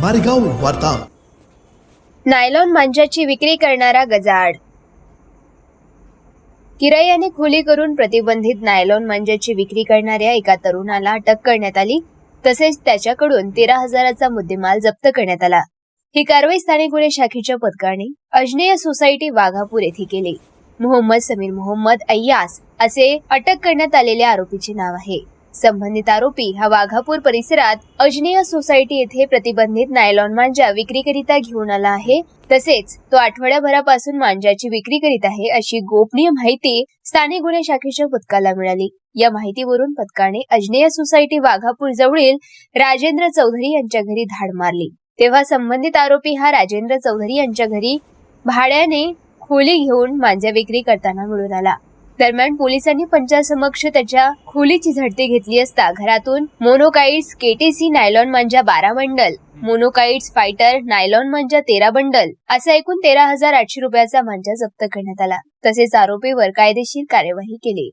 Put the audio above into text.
मारेगाव वार्ता. नायलॉन मांजाची विक्री करणारा गजाआड. किरायाने खुली करून प्रतिबंधित नायलॉन मांजाची विक्री करणाऱ्या एका तरुणाला अटक करण्यात आली तसेच त्याच्याकडून तेरा हजाराचा मुद्देमाल जप्त करण्यात आला. ही कारवाई स्थानिक गुन्हे शाखेच्या पथकाने अजनेय सोसायटी वाघापूर येथे केली. मोहम्मद समीर मोहम्मद अय्यास असे अटक करण्यात आलेल्या आरोपीचे नाव आहे. संबंधित आरोपी हा वाघापूर परिसरात अजनेय सोसायटी येथे प्रतिबंधित नायलॉन मांजा विक्रीकरिता घेऊन आला आहे. तसेच तो आठवड्याभरापासून मांजाची विक्री करीत आहे अशी गोपनीय माहिती स्थानिक गुन्हे शाखेच्या पथकाला मिळाली. या माहितीवरून पथकाने अजनेय सोसायटी वाघापूर जवळील राजेंद्र चौधरी यांच्या घरी धाड मारली. तेव्हा संबंधित आरोपी हा राजेंद्र चौधरी यांच्या घरी भाड्याने खोली घेऊन मांजा विक्री करताना मिळून आला. दरम्यान पोलिसांनी पंचासमक्ष त्याच्या खोलीची झडती घेतली असता घरातून मोनोकाइट्स केटीसी नायलॉन मांजा बारा बंडल मोनोकाइट्स फायटर नायलॉन मांजा तेरा बंडल असा एकूण तेरा हजार आठशे रुपयाचा मांजा जप्त करण्यात आला. तसेच आरोपीवर कायदेशीर कार्यवाही केली.